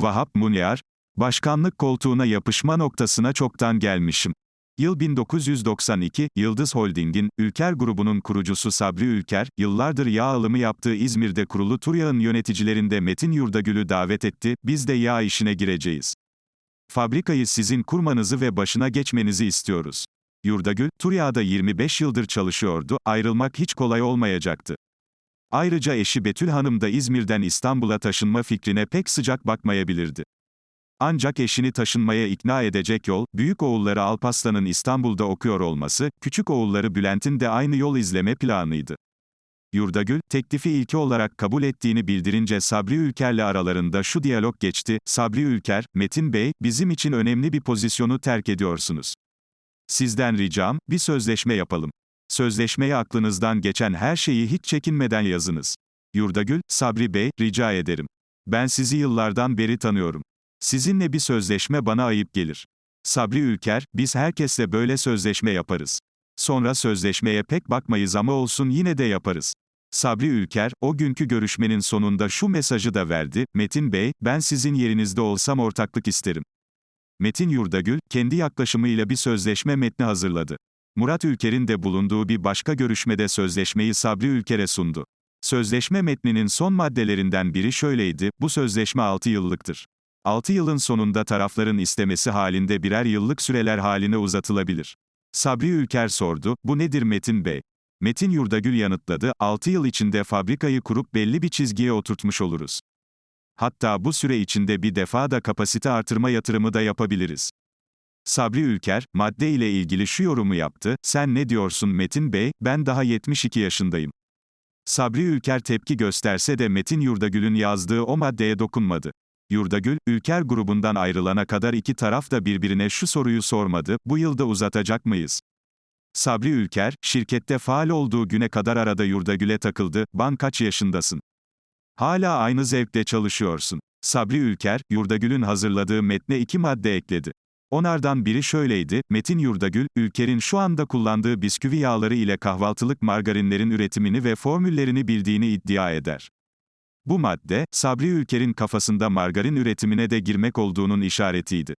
Vahap Munyar, başkanlık koltuğuna yapışma noktasına çoktan gelmişim. Yıl 1992, Yıldız Holding'in, Ülker grubunun kurucusu Sabri Ülker, yıllardır yağ alımı yaptığı İzmir'de kurulu Turyağ'ın yöneticilerinde Metin Yurdagül'ü davet etti, biz de yağ işine gireceğiz. Fabrikayı sizin kurmanızı ve başına geçmenizi istiyoruz. Yurdagül, Turyağ'da 25 yıldır çalışıyordu, ayrılmak hiç kolay olmayacaktı. Ayrıca eşi Betül Hanım da İzmir'den İstanbul'a taşınma fikrine pek sıcak bakmayabilirdi. Ancak eşini taşınmaya ikna edecek yol, büyük oğulları Alpaslan'ın İstanbul'da okuyor olması, küçük oğulları Bülent'in de aynı yol izleme planıydı. Yurdagül, teklifi ilki olarak kabul ettiğini bildirince Sabri Ülker'le aralarında şu diyalog geçti, Sabri Ülker, Metin Bey, bizim için önemli bir pozisyonu terk ediyorsunuz. Sizden ricam, bir sözleşme yapalım. Sözleşmeye aklınızdan geçen her şeyi hiç çekinmeden yazınız. Yurdagül, Sabri Bey, rica ederim. Ben sizi yıllardan beri tanıyorum. Sizinle bir sözleşme bana ayıp gelir. Sabri Ülker, biz herkesle böyle sözleşme yaparız. Sonra sözleşmeye pek bakmayız ama olsun yine de yaparız. Sabri Ülker, o günkü görüşmenin sonunda şu mesajı da verdi, Metin Bey, ben sizin yerinizde olsam ortaklık isterim. Metin Yurdagül, kendi yaklaşımıyla bir sözleşme metni hazırladı. Murat Ülker'in de bulunduğu bir başka görüşmede sözleşmeyi Sabri Ülker'e sundu. Sözleşme metninin son maddelerinden biri şöyleydi, bu sözleşme 6 yıllıktır. 6 yılın sonunda tarafların istemesi halinde birer yıllık süreler haline uzatılabilir. Sabri Ülker sordu, bu nedir Metin Bey? Metin Yurdagül yanıtladı, 6 yıl içinde fabrikayı kurup belli bir çizgiye oturtmuş oluruz. Hatta bu süre içinde bir defa da kapasite artırma yatırımı da yapabiliriz. Sabri Ülker, madde ile ilgili şu yorumu yaptı, sen ne diyorsun Metin Bey, ben daha 72 yaşındayım. Sabri Ülker tepki gösterse de Metin Yurdagül'ün yazdığı o maddeye dokunmadı. Yurdagül, Ülker grubundan ayrılana kadar iki taraf da birbirine şu soruyu sormadı, bu yılda uzatacak mıyız? Sabri Ülker, şirkette faal olduğu güne kadar arada Yurdagül'e takıldı, ban kaç yaşındasın? Hala aynı zevkle çalışıyorsun. Sabri Ülker, Yurdagül'ün hazırladığı metne iki madde ekledi. Onlardan biri şöyleydi, Metin Yurdagül, Ülker'in şu anda kullandığı bisküvi yağları ile kahvaltılık margarinlerin üretimini ve formüllerini bildiğini iddia eder. Bu madde, Sabri Ülker'in kafasında margarin üretimine de girmek olduğunun işaretiydi.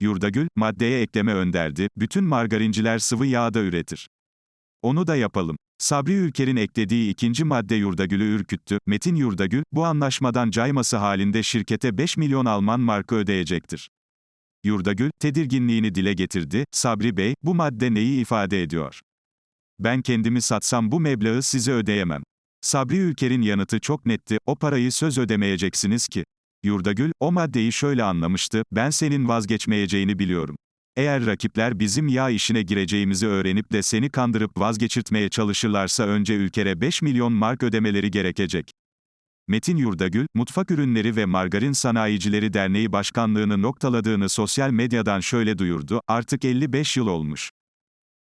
Yurdagül, maddeye ekleme önderdi, bütün margarinciler sıvı yağ da üretir. Onu da yapalım. Sabri Ülker'in eklediği ikinci madde Yurdagül'ü ürküttü. Metin Yurdagül, bu anlaşmadan cayması halinde şirkete 5 milyon Alman markı ödeyecektir. Yurdagül, tedirginliğini dile getirdi, Sabri Bey, bu madde neyi ifade ediyor? Ben kendimi satsam bu meblağı size ödeyemem. Sabri Ülker'in yanıtı çok netti, o parayı söz ödemeyeceksiniz ki. Yurdagül, o maddeyi şöyle anlamıştı, ben senin vazgeçmeyeceğini biliyorum. Eğer rakipler bizim yağ işine gireceğimizi öğrenip de seni kandırıp vazgeçirtmeye çalışırlarsa önce ülkere 5 milyon mark ödemeleri gerekecek. Metin Yurdagül, Mutfak Ürünleri ve Margarin Sanayicileri Derneği Başkanlığını noktaladığını sosyal medyadan şöyle duyurdu, artık 55 yıl olmuş.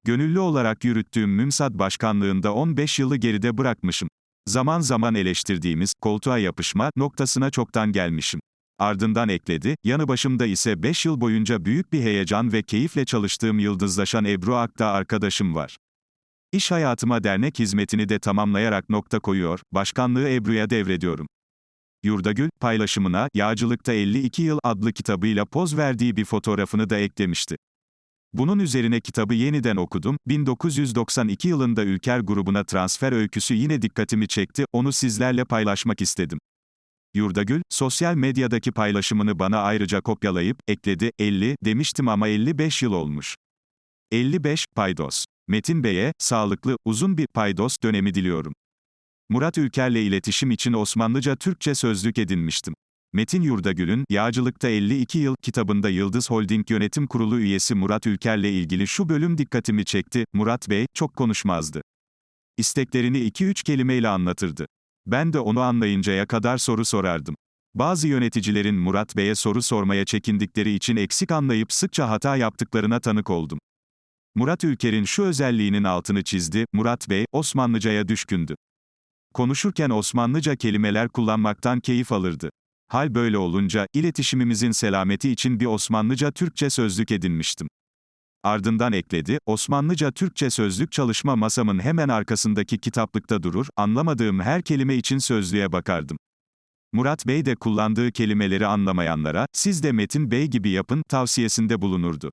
Gönüllü olarak yürüttüğüm Mümsad Başkanlığında 15 yılı geride bırakmışım. Zaman zaman eleştirdiğimiz, koltuğa yapışma, noktasına çoktan gelmişim. Ardından ekledi, yanı başımda ise 5 yıl boyunca büyük bir heyecan ve keyifle çalıştığım yıldızlaşan Ebru Akta arkadaşım var. İş hayatıma dernek hizmetini de tamamlayarak nokta koyuyor, başkanlığı Ebru'ya devrediyorum. Yurdagül, paylaşımına, Yağcılıkta 52 Yıl adlı kitabıyla poz verdiği bir fotoğrafını da eklemişti. Bunun üzerine kitabı yeniden okudum, 1992 yılında Ülker grubuna transfer öyküsü yine dikkatimi çekti, onu sizlerle paylaşmak istedim. Yurdagül, sosyal medyadaki paylaşımını bana ayrıca kopyalayıp, ekledi, 50, demiştim ama 55 yıl olmuş. 55, paydos. Metin Bey'e, sağlıklı, uzun bir paydos dönemi diliyorum. Murat Ülker'le iletişim için Osmanlıca Türkçe sözlük edinmiştim. Metin Yurdagül'ün, Yağcılıkta 52 Yıl kitabında Yıldız Holding Yönetim Kurulu üyesi Murat Ülker'le ilgili şu bölüm dikkatimi çekti, Murat Bey, çok konuşmazdı. İsteklerini 2-3 kelimeyle anlatırdı. Ben de onu anlayıncaya kadar soru sorardım. Bazı yöneticilerin Murat Bey'e soru sormaya çekindikleri için eksik anlayıp sıkça hata yaptıklarına tanık oldum. Murat Ülker'in şu özelliğinin altını çizdi, Murat Bey, Osmanlıcaya düşkündü. Konuşurken Osmanlıca kelimeler kullanmaktan keyif alırdı. Hal böyle olunca, iletişimimizin selameti için bir Osmanlıca Türkçe sözlük edinmiştim. Ardından ekledi, Osmanlıca Türkçe sözlük çalışma masamın hemen arkasındaki kitaplıkta durur, anlamadığım her kelime için sözlüğe bakardım. Murat Bey de kullandığı kelimeleri anlamayanlara, siz de Metin Bey gibi yapın, tavsiyesinde bulunurdu.